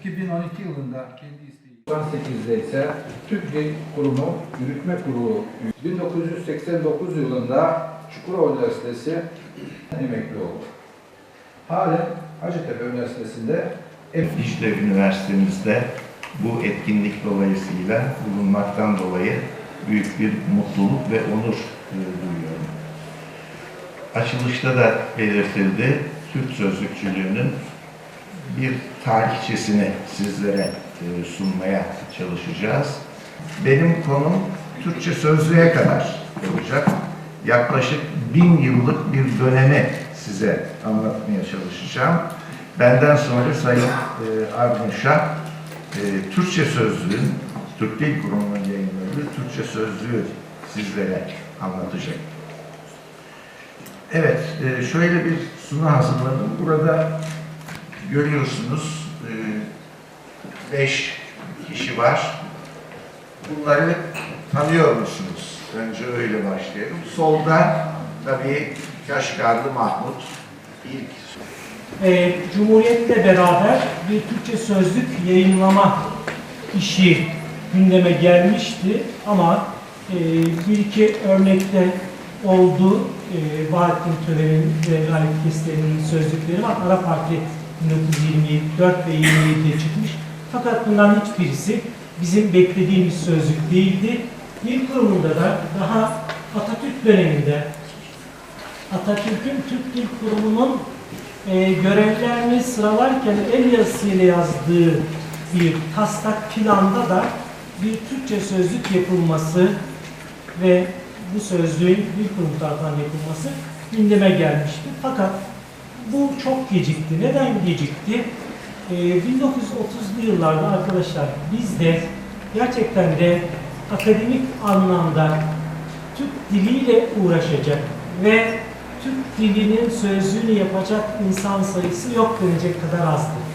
2012 yılında kendi isteği 98'de ise Türk Dil Kurumu Yürütme Kurulu 1989 yılında Çukurova Üniversitesi emekli oldu. Halen Hacettepe Üniversitesi'nde İşte üniversitemizde bu etkinlik dolayısıyla bulunmaktan dolayı büyük bir mutluluk ve onur e, duyuyorum. Açılışta da belirtildi, Türk sözlükçülüğünün bir tarihçesini sizlere e, sunmaya çalışacağız. Benim konum Türkçe sözlüğe kadar olacak. Yaklaşık bin yıllık bir dönemi size anlatmaya çalışacağım. Benden sonra Sayın e, e, Türkçe sözlüğün, Türk Dil Kurumu'nun yayınladığı Türkçe sözlüğü sizlere anlatacak. Evet, e, şöyle bir sunu hazırladım. Burada görüyorsunuz e, beş kişi var. Bunları tanıyor musunuz? Önce öyle başlayalım. Solda tabii Kaşgarlı Mahmut ilk e, Cumhuriyet'le beraber bir Türkçe sözlük yayınlama işi gündeme gelmişti ama e, bir iki örnekte oldu. E, Bahattin Tören'in ve Galip Kestiren'in sözlükleri var. Arap harfi 1924 ve 27'de çıkmış. Fakat bunların hiçbirisi bizim beklediğimiz sözlük değildi. Dil kurumunda da daha Atatürk döneminde Atatürk'ün Türk Dil Kurumu'nun e, görevlerini sıralarken el yazısıyla yazdığı bir taslak planda da bir Türkçe sözlük yapılması ve bu sözlüğün dil kurumu tarafından yapılması gündeme gelmişti. Fakat bu çok gecikti. Neden gecikti? E, 1930'lu yıllarda arkadaşlar biz de gerçekten de akademik anlamda Türk diliyle uğraşacak ve Türk dilinin sözlüğünü yapacak insan sayısı yok denecek kadar azdı.